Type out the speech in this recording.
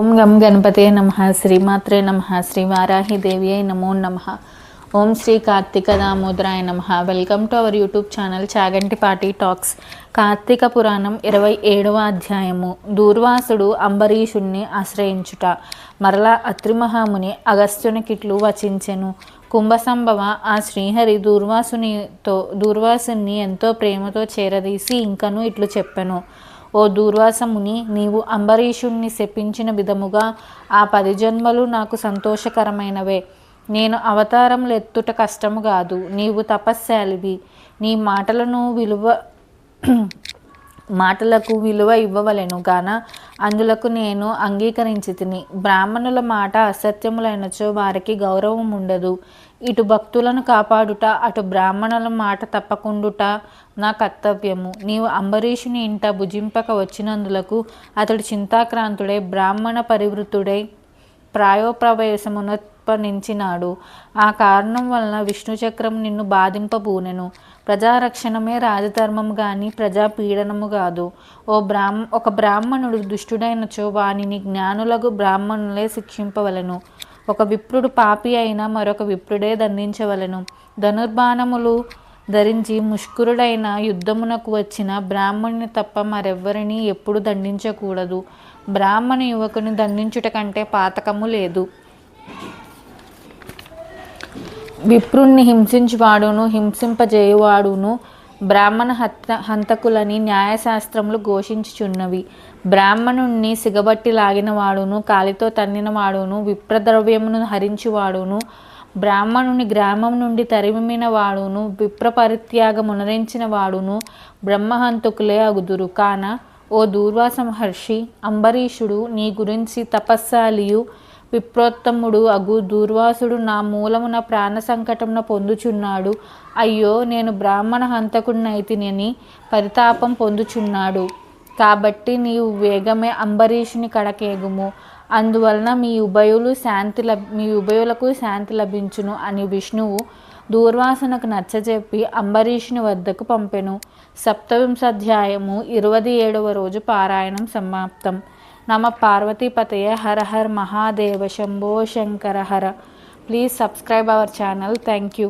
ఓం గం గణపతే నమ. శ్రీమాత్రే నమ. శ్రీ వారాహిదేవి అయి నమో నమ. ఓం శ్రీ కార్తీక దామోదరాయ నమ. Welcome to our YouTube channel Chaganti పాటి టాక్స్. కార్తీక పురాణం ఇరవై ఏడవ అధ్యాయము. దూర్వాసుడు అంబరీషుణ్ణి ఆశ్రయించుట. మరలా అత్రిమహాముని అగస్త్యునికిట్లు వచించెను. కుంభసంభవ ఆ శ్రీహరి దూర్వాసునితో దూర్వాసుని ఎంతో ప్రేమతో చేరదీసి ఇంకను ఇట్లు చెప్పెను. ఓ దూర్వాసముని నీవు అంబరీషుణ్ణి శపించిన విధముగా ఆ పది జన్మలు నాకు సంతోషకరమైనవే. నేను అవతారములు ఎత్తుట కష్టము కాదు నీవు తపస్శాలివి నీ మాటలను విలువ మాటలకు విలువ ఇవ్వవలెను గాన అందులకు నేను అంగీకరించి తిని బ్రాహ్మణుల మాట అసత్యములైనచో వారికి గౌరవం ఉండదు. ఇటు భక్తులను కాపాడుట అటు బ్రాహ్మణుల మాట తప్పకుండుట నా కర్తవ్యము. నీవు అంబరీషుని ఇంట భుజింపక వచ్చినందులకు అతడు చింతాక్రాంతుడై బ్రాహ్మణ పరివృతుడై ప్రాయోప్రవేశమునర్పణించినాడు ఆ కారణం వలన విష్ణుచక్రం నిన్ను బాధింపబూనెను. ప్రజారక్షణమే రాజధర్మం గాని ప్రజాపీడనము కాదు ఓ బ్రాహ్మ ఒక బ్రాహ్మణుడు దుష్టుడైనచో వానిని జ్ఞానులకు బ్రాహ్మణులే శిక్షింపవలను. ఒక విప్రుడు పాపి అయినా మరొక విప్రుడే దండించవలను. ధనుర్బాణములు ధరించి ముష్కురుడైన యుద్ధమునకు వచ్చిన బ్రాహ్మణుని తప్ప మరెవ్వరిని ఎప్పుడు దండించకూడదు. బ్రాహ్మణ యువకుని దండించుట కంటే పాతకము లేదు. విప్రుణ్ణి హింసించువాడును హింసింపజేయువాడును. బ్రాహ్మణ హత్య హంతకులని న్యాయశాస్త్రములు ఘోషించుచున్నవి. బ్రాహ్మణుణ్ణి సిగబట్టి లాగిన వాడును కాలితో తన్నినవాడును విప్రద్రవ్యమును హరించువాడును. బ్రాహ్మణుని గ్రామం నుండి తరిమిన వాడును విప్ర పరిత్యాగమునరించిన వాడును బ్రహ్మహంతకులే అగుదురు. కాన ఓ దూర్వాస మహర్షి అంబరీషుడు నీ గురించి తపస్సాలియు. విప్రోత్తముడు అగు దూర్వాసుడు నా మూలమున ప్రాణ సంకటమున పొందుచున్నాడు. అయ్యో నేను బ్రాహ్మణ హంతకుడినైతినని పరితాపం పొందుచున్నాడు. కాబట్టి నీవు వేగమే అంబరీషుని కడకేగుము. అందువలన మీ ఉభయులు శాంతి లబ్ మీ ఉభయులకు శాంతి లభించును అని విష్ణువు దూర్వాసనకు నచ్చజెప్పి అంబరీషుని వద్దకు పంపెను. సప్తవింశాధ్యాయము ఇరవై ఏడవ రోజు పారాయణం సమాప్తం. నమ పార్వతీపతయ Hara Har Mahadeva Shambho Shankara Hara. Please subscribe our channel thank you